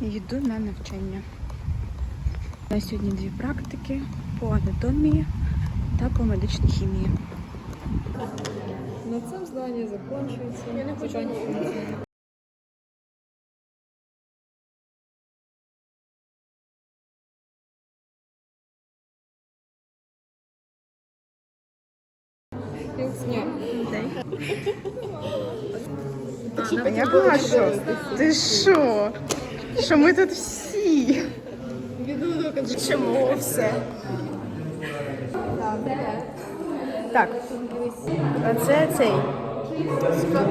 і йду на навчання. У нас сьогодні дві практики по анатомії та по медичній хімії. На цьому здання закінчується. Я не хочу. Я бачу. Ти що? Що ми тут всі? Чому все? Так, це цей.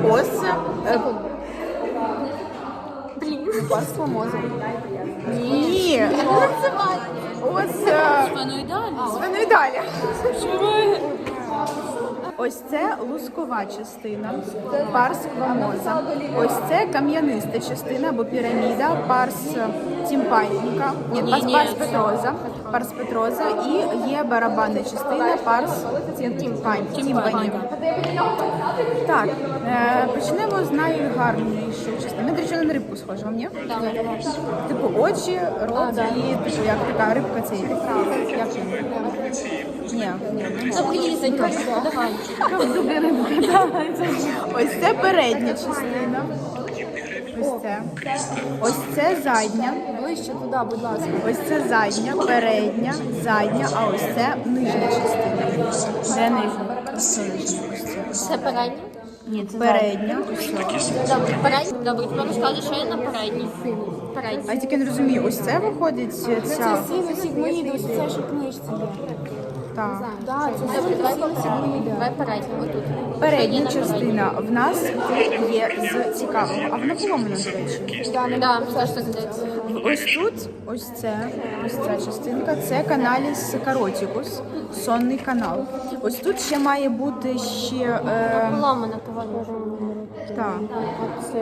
Ось. е, Паство мозку. Ні. Ось. е, Свиноїдалі. Ось це лускова частина, парс квамоза. Ось це кам'яниста частина або піраміда, парс тімпаніка, ні, парс, парс петроза, парс петроза і є барабанна частина, парс тімпані. тімпані. Так, е, почнемо з найгарнішої частини. Ми, до на рибку схожі, вам ні? Типу очі, рот і типу, як така рибка цей. Як вона? Ні, ні. Давай. Ось це передня частина. Ось це. Ось це задня. Ближче туди, будь ласка. Ось це задня, передня, задня, а ось це нижня частина. Де нижня? Це нижня. Це. Це передня? Ні, це передня. Добре, передня. Добре, тепер розкажи, що є на передній. Передній. А я тільки не розумію, ось це виходить ця. Сігмоїди, ось це ж книжці є. Так. Так, це Добре, давай сігмоїди. Давай передню, отут. Передня частина в нас є з цікавого, а вона поломана, до речі. Да, це що здається. Ось тут, ось це, ось ця частинка, це каналіс каротікус, сонний канал. Ось тут ще має бути ще. Е, Поломана, поводила. Так.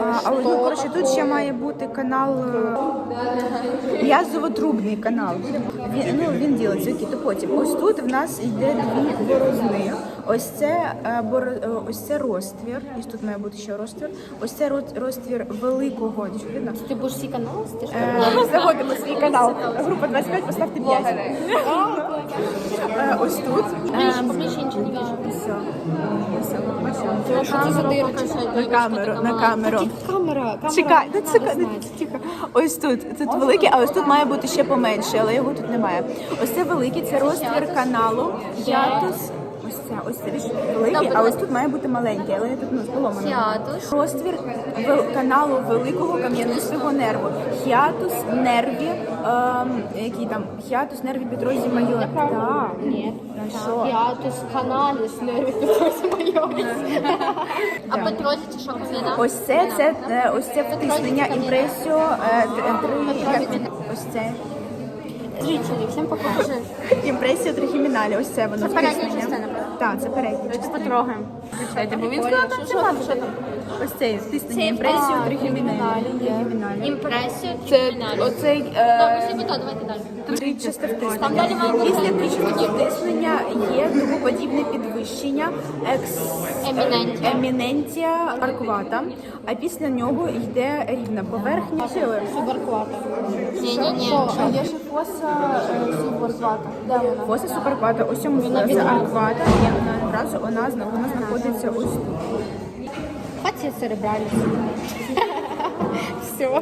А, але ну, коротше, тут ще має бути канал е, м'язово-трубний канал. Він, ну, він ділиться, окей, то потім. Ось тут в нас йде дві борозни. Ось це, е, боро, е, ось це розтвір. І тут має бути ще розтвір. Ось це роз- розтвір великого. Що видно? Ти будеш всі канали? Е, Заводимо свій канал. Група 25, поставте 5. Е, Ось тут. Поближче, нічого не вижу. Все. Все. Що це за дирочка? На камеру, на камеру. камера, камера. Чекай, ну це тихо. Ось тут. Тут великий, а ось тут має бути ще поменше, але його тут немає. Ось це великий, це розтвір каналу. Хіатус. Ось це, ось це більш великий, а ось тут має бути маленький, але я тут ну, поломано. Розтвір каналу великого кам'янистого нерву. Хіатус нерві, ем, який там хіатус нерві Петрозі майор. Так. Ні. Що? Хіатус, каналіс, нерві Петросі майорі. А Петросі це що коміна? Ось це, це е, ось це втиснення імпресіо е, три як- ось це Жителі, всім покажи. імпресіо трихіміналі. Ось це воно передня втиснення. частина? Так, це передня частина. Потрогаємо. Бо він сказав, що там що там. Ось це втиснення імпресіо трихіміналі. Трихіміналі. Імпресію, Це оцей е, всі давайте далі. тричасте Там втиснення. далі має бути Після тричастого втиснення є дугоподібне підвищення екс... Емінентія. емінентія аркувата, а після нього йде рівна поверхня сили. Субарквата. Ні-ні-ні. Є ще фоса е. Де вона? Фоса суперквата, ось цьому це арквата, і вона одразу у зна- вона знаходиться ось тут. Фація церебральна. Все.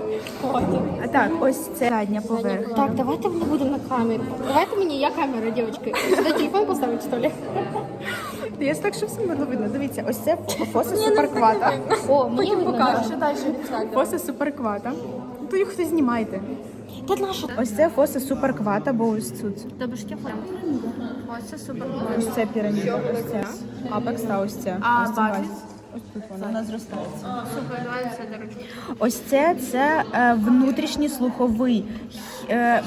А так, ось це задня поверхня. Так, давайте мы будем на камеру. Давайте мені я камера, девочки. Сюда телефон поставить, что ли? Я так, що все було видно. Дивіться, ось це фоса суперквата. О, мені покажу. Що далі? Фоса суперквата. Ну, То їх хтось знімайте. Та наша. Ось це фоса суперквата, бо ось тут. Добре, що. Ось це супер. Ось це піраміда, ось це. Апекс та ось це. А базис? Ось тут вона, вона зростається. Ось це, це е, внутрішній слуховий. Е,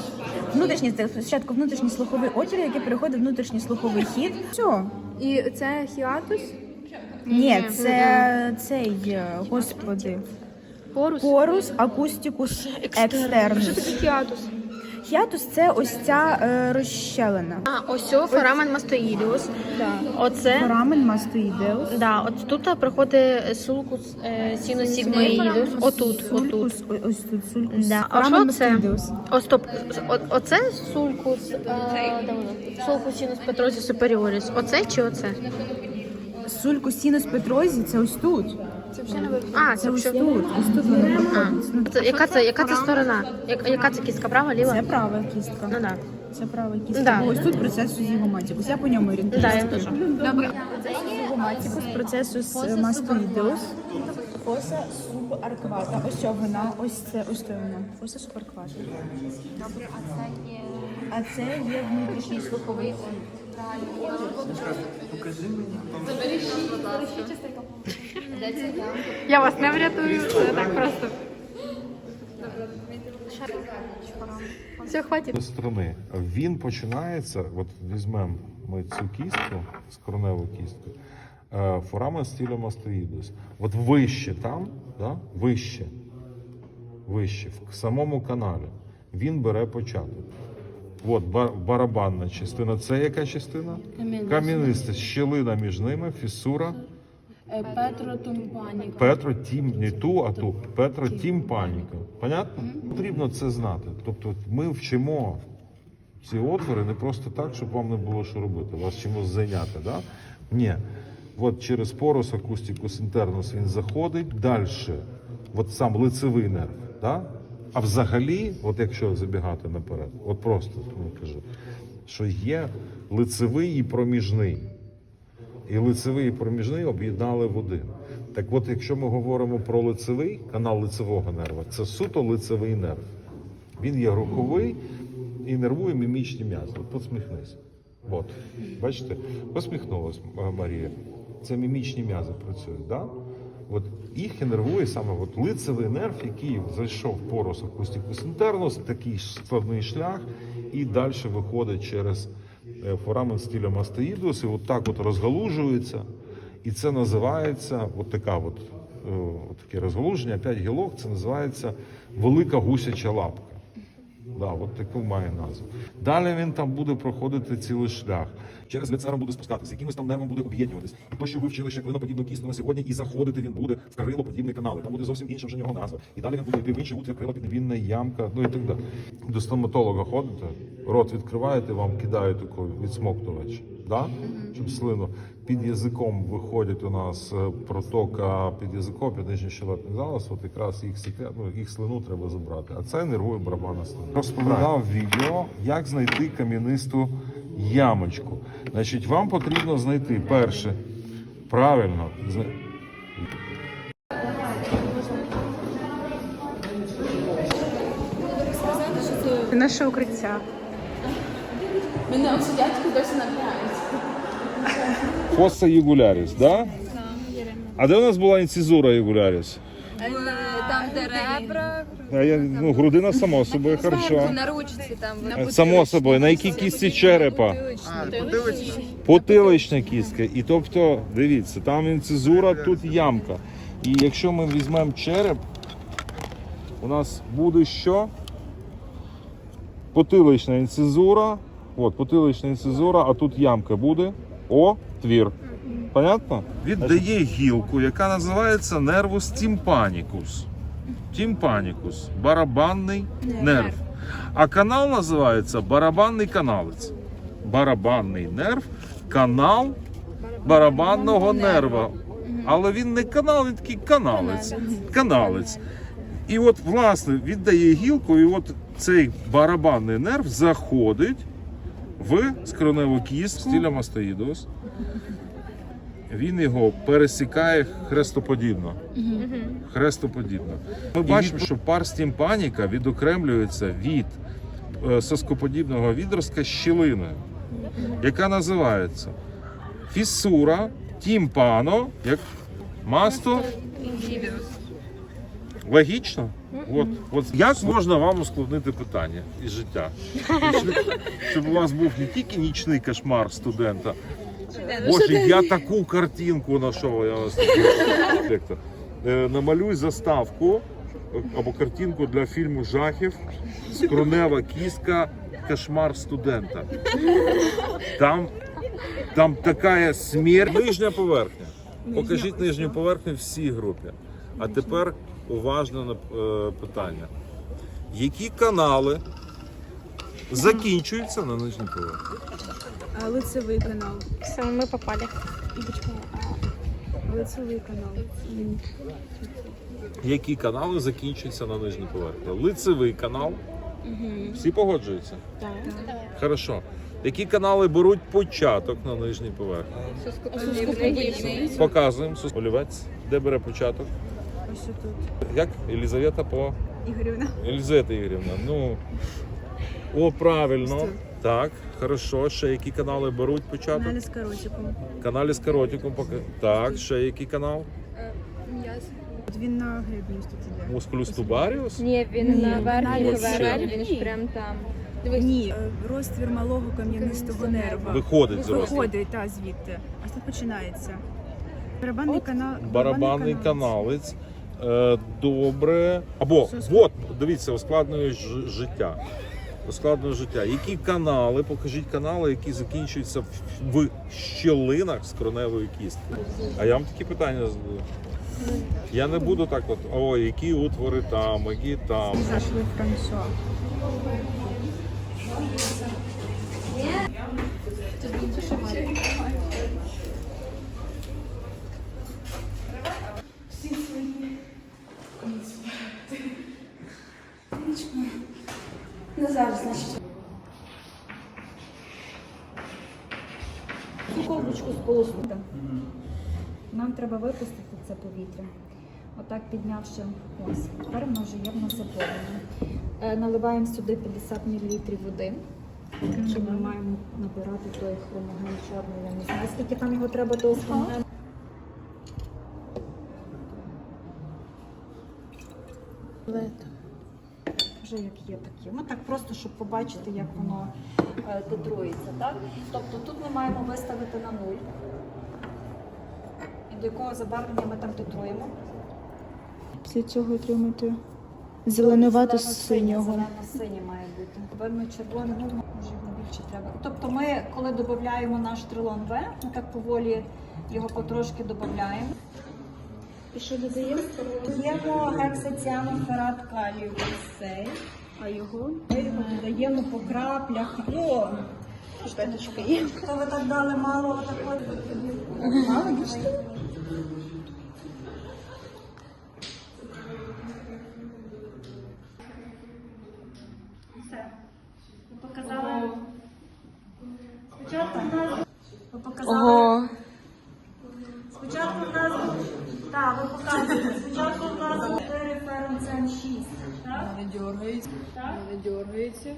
внутрішній, це спочатку внутрішній слуховий отвір, який переходить в внутрішній слуховий хід. Все. І це хіатус? Ні, це цей, е, господи. Порус? Порус акустикус екстернус. Хіатус. Хіатус це ось ця е, розщелина. А, ось о, форамен мастоїдіус. Оце. Форамен мастоїдеус. Да, от тут проходить сулкус е, синусігмоїдус. Отут, отут. Сулькус, о- ось тут сулькус. Да. А що це? мастоїдеус. О, стоп. О, оце сулкус. Е, де воно? Сулкус синус петрозі суперіоріс. Оце чи оце? Сулькус сінус петрозі це ось тут. А, Це це ось що? тут. Ось тут воно проходить. Ну, Це, яка це, яка це сторона? Яка це кістка? Права, ліва? Це права кістка. Ну да. Це права кістка. Да. Бо ось тут процесус зігоматикус. Я по ньому орієнтуюся. Да, я теж. Добре. Зігоматикус, процесус мастоїдеус. Фоса субарквата. Ось що вона, ось це, ось це вона. Фоса субарквата. Добре, а це є. А це є внутрішній слуховий це там? Я вас не врятую, це так просто. Все, хватить. З сторони. Він починається, от візьмемо ми цю кістку, скроневу кістку, е, форамен стілю мастоїдус. От вище там, да? вище, вище, в самому каналі, він бере початок. От барабанна частина. Це яка частина? Кам'яниста. Щелина між ними, фісура. Петро Тумпаніка. Петро Тім, не ту, а ту Петро Тім Паніка. Понятно? Потрібно це знати. Тобто ми вчимо ці отвори не просто так, щоб вам не було що робити, вас чимось зайняти. Да? Ні. От через порус акустикус інтернус він заходить далі. От сам лицевий нерв. Да? А взагалі, от якщо забігати наперед, от просто ну, кажу, що є лицевий і проміжний і лицевий і проміжний об'єднали в один. Так от, якщо ми говоримо про лицевий, канал лицевого нерва, це суто лицевий нерв. Він є руховий і нервує мімічні м'язи. От посміхнись. От, бачите, посміхнулась Марія. Це мімічні м'язи працюють, да? От їх і нервує саме от лицевий нерв, який зайшов в акустику інтернус, такий складний шлях, і далі виходить через е, форамен стіля мастоїдус, і от так от розгалужується. І це називається, от така от, е, от таке розгалуження, 5 гілок, це називається велика гусяча лапка. Да, от таку має назву. Далі він там буде проходити цілий шлях. через лицером буде спускатися, якимось там нервом буде об'єднуватись. І то, що ви вчили ще клиноподібну кістку на сьогодні, і заходити він буде в крилоподібний канал. Там буде зовсім інша вже нього назва. І далі він буде йти в інший утвір крилоподібний. Вінна ямка, ну і так далі. До стоматолога ходите, рот відкриваєте, вам кидають таку відсмоктувач, да? щоб слину. Під язиком виходить у нас е, протока під язиком, під нижній щелепний залоз, от якраз їх секрет, ну, їх слину треба забрати. А це нервує барабана слини. Розповідав відео, як знайти кам'янисту ямочку. Значить, вам потрібно знайти перше, правильно, Наше укриття. Мене обсидять досі набирають. Фоса югуляріс, да? А де у нас була інцизура югуляріс? Там, де ребра, А я, ну, грудина само собою, хорошо. на ручці там. Само собою, на якій кісті черепа? Потилична кістка. І тобто, дивіться, там інцизура, тут ямка. І якщо ми візьмемо череп, у нас буде що? Потилична інцизура. От, потилична інцизура, а тут ямка буде. О, твір. Понятно? Віддає гілку, яка називається нервус тімпанікус. Тімпанікус барабанний нерв. А канал називається барабанний каналець. Барабанний нерв, канал барабанного нерва. Але він не канал, він такий каналець. Каналець. І от, власне, віддає гілку, і от цей барабанний нерв заходить в скроневу кість стіля мастоїдус. Він його пересікає хрестоподібно. Хрестоподібно. Ми бачимо, що парс тімпаніка відокремлюється від е, соскоподібного відростка щілиною, яка називається фісура тімпано, як масто. Логічно? От, от як можна вам ускладнити питання із життя? Щоб у вас був не тільки нічний кошмар студента. Боже, я таку картинку знайшов, я вас Е, Намалюй заставку або картинку для фільму жахів Скронева кістка Кошмар студента. Там, там така смерть. Нижня поверхня. Покажіть нижню поверхню всій групі. А тепер уважно на е, питання. Які канали закінчуються на нижній поверхні? А, лицевий канал. Все, ми попали. Лицевий канал. Які канали закінчуються на нижній поверхні? Лицевий канал. Всі погоджуються? Так. Хорошо. Які канали беруть початок на нижній поверхні? Показуємо. Сус- Олівець. Де бере початок? Ось тут. Як? Елізавета по. Ігорівна. Елізавета Ігорівна. Ну. О, правильно. Так, хорошо. Ще які канали беруть початок? Каналі з каротиком. Каналі з каротиком. поки- Так, ще який канал? От він на гребні тут іде. Мускулюс тубаріус? Ні, він Ні, на верхній він ж прям там. Ні, е, розтвір малого кам'янистого нерва. Виходить з. Виходить, та звідти. Ось тут починається. Барабанний канал. барабанний каналець. Е, добре. Або от, дивіться, ускладнює ж- життя. Ускладнює життя. Які канали, покажіть канали, які закінчуються в, в щілинах з кроневої кістки. А я вам такі питання задаю. Я не буду так от, о, які утвори там, які там. Зайшли Франсуа. Колбочку з полоснутим. Нам треба випустити це повітря. Отак піднявши ось. Тепер воно вже є в нас заповнено. Е, Наливаємо сюди 50 мл води. Чи ми маємо набирати той хромоген чорний? Я не знаю, скільки там його треба до хромогену. Вже як є такі. Ну так просто, щоб побачити, як воно е, титрується. Так? Тобто тут ми маємо виставити на нуль. І до якого забарвлення ми там титруємо? Після цього отримати зеленувато синього. Зелено-синє має бути. Вельми червоне, ну може його більше треба. Тобто ми, коли додаємо наш трилон В, ми так поволі його потрошки додаємо. І що додаємо? Додаємо гексаціаноферат калію цей. А його Ми його додаємо по краплях. О! Шпеточка є. То ви так дали мало такої. Мало більше? Все. Ви показали. Спочатку в нас ви показали. Ого. Спочатку в нас так, ви показуєте. Спочатку в нас 4 ференцен 6. Так? Не дергається. Не дергається.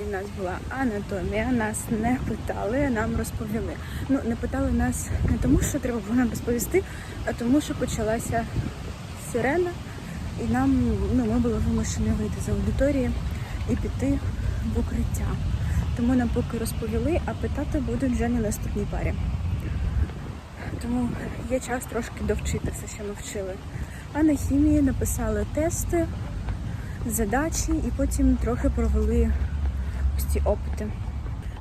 Сьогодні в нас була анатомія, нас не питали, нам розповіли. Ну, не питали нас не тому, що треба було нам розповісти, а тому, що почалася сирена, і нам ну, ми були вимушені вийти з аудиторії і піти в укриття. Тому нам поки розповіли, а питати будуть вже на наступній парі. Тому є час трошки довчити все, що ми вчили. А на хімії написали тести, задачі і потім трохи провели ці опити.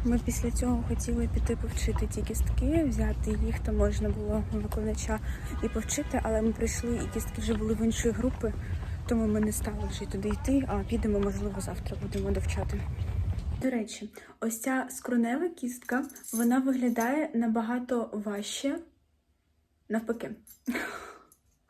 Ми після цього хотіли піти повчити ті кістки, взяти їх, то можна було у викладача і повчити, але ми прийшли, і кістки вже були в іншої групи, тому ми не стали вже туди йти, а підемо, можливо, завтра будемо довчати. До речі, ось ця скронева кістка, вона виглядає набагато важче. Навпаки.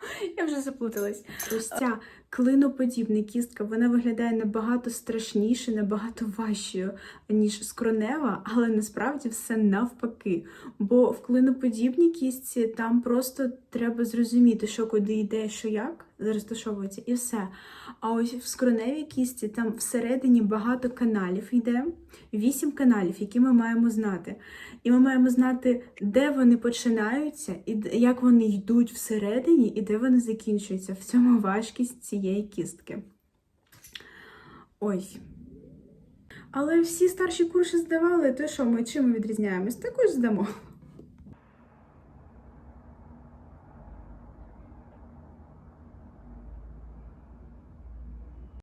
Я вже заплуталась. Ось ця клиноподібна кістка, вона виглядає набагато страшніше, набагато важчою, ніж скронева, але насправді все навпаки. Бо в клиноподібній кістці там просто треба зрозуміти, що куди йде, що як розташовується, і все. А ось в скроневій кістці там всередині багато каналів йде, вісім каналів, які ми маємо знати. І ми маємо знати, де вони починаються, і як вони йдуть всередині, і де вони закінчуються. В цьому важкість цієї кістки. Ой. Але всі старші курси здавали, то що ми чим відрізняємось? Також здамо.